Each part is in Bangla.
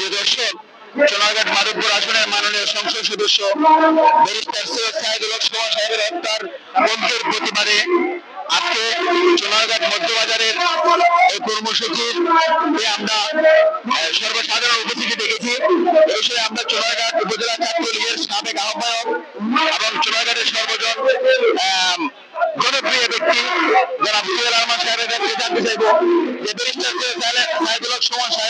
প্রিয় দর্শক সোনারঘাট মাধবপুর আসনের মাননীয় সংসদ সদস্য ব্যারিস্টার সৈয়দ সাহেদুল হক সাহেবের হত্যার বন্ধের প্রতিবাদে আজকে সোনারঘাট মধ্যবাজারের এই কর্মসূচির আমরা সর্বসাধারণ উপস্থিতি দেখেছি। এই বিষয়ে আমরা সোনারঘাট উপজেলা ছাত্রলীগের সাবেক আহ্বায়ক এবং সোনারঘাটের সর্বজন জনপ্রিয় ব্যক্তি যারা আহমদ সাহেবের কাছে জানতে চাইব যে ব্যারিস্টার সাহেব- সাহেদুল সুমন সাহেবের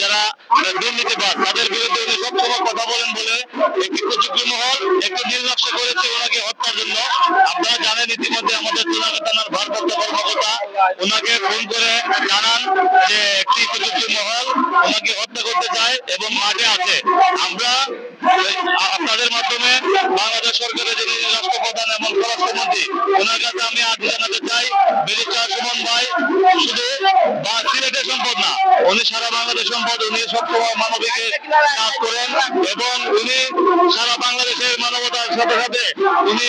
যারা দুর্নীতিবাদ তাদের বিরুদ্ধে উনি সবসময় কথা বলেন বলে একটি কুচক্রী মহল একটি নকশা করেছে ওনাকে হত্যার জন্য। আপনারা জানেন ইতিমধ্যে আমাদের সোনারঘাট থানার ভারপ্রাপ্ত কর্মকর্তা ওনাকে ফোন করে জানান যে একটি কুচক্রী মহল ওনাকে হত্যা করতে চায় এবং মাঠে আছে। আমরা আপনাদের মাধ্যমে বাংলাদেশ সরকারের যিনি রাষ্ট্রপ্রধান এবং স্বরাষ্ট্রমন্ত্রী ওনার কাছে আমি আজ জানাতে চাই বাংলাদেশ সম্পদ উনি সবসময় মানবিক কাজ করেন এবং উনি সারা বাংলাদেশের মানবতার সাথে সাথে উনি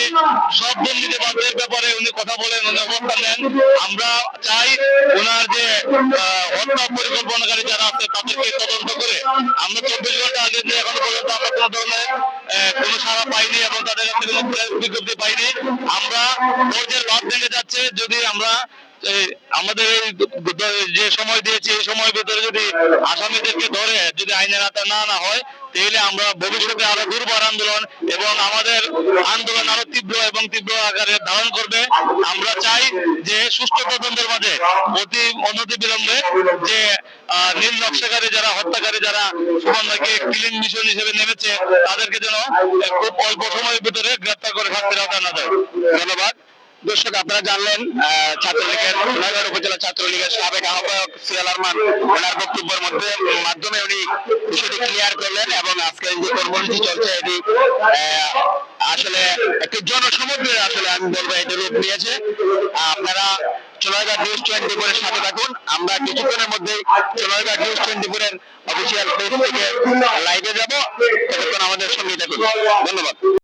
সব দুর্নীতিবাদদের ব্যাপারে উনি কথা বলেন, উনি অবস্থান নেন। আমরা চাই ওনার যে হত্যা পরিকল্পনাকারী যারা আছে তাদেরকে তদন্ত করে, আমরা চব্বিশ ঘণ্টা আগে যে এখনও পর্যন্ত আমরা কোনো ধরনের কোনো সাড়া পাইনি এবং তাদের কাছে কোনো প্রেস বিজ্ঞপ্তি পাইনি। আমরা ধৈর্যের ভাব ভেঙে যাচ্ছে। যদি আমরা আমাদের যে সময় দিয়েছি, এই সময়ের ভিতরে যদি আসামিদেরকে ধরে, যদি আইনের আওতায় না না হয়, তাহলে আমরা ভবিষ্যতে আরও দুর্বার আন্দোলন এবং আমাদের আন্দোলন আরও তীব্র এবং তীব্র আকারে ধারণ করবে। আমরা চাই যে সুষ্ঠু তদন্তের মাঝে অতি অনতি বিলম্বে যে নীল নকশাকারী যারা, হত্যাকারী যারা সুমনকে ক্লিন মিশন হিসেবে নেমেছে, তাদেরকে যেন খুব অল্প সময়ের ভিতরে গ্রেপ্তার করে শাস্তির আওতায় না দেয় ধন্যবাদ। দর্শক, আপনারা জানলেন ছাত্রলীগের, নয়গড় উপজেলা ছাত্রলীগের সাবেক আহ্বায়ক সিয়াল আরমান, ওনার বক্তব্যের মধ্যে, মাধ্যমে উনি বিষয়টি ক্লিয়ার করলেন এবং আজকে যে কর্মসূচি চলছে, এটি আসলে একটি জনসমুদ্রের আসলে আমি বলব, এটি রূপ নিয়েছে। আপনারা চোলাইঘাট নিউজ টোয়েন্টি ফোরের সাথে থাকুন। আমরা কিছুক্ষণের মধ্যে চোলাইঘাট নিউজ টোয়েন্টি ফোরের অফিসিয়াল পেজ থেকে লাইভে যাব। ততক্ষণ আমাদের সঙ্গে থাকুন। ধন্যবাদ।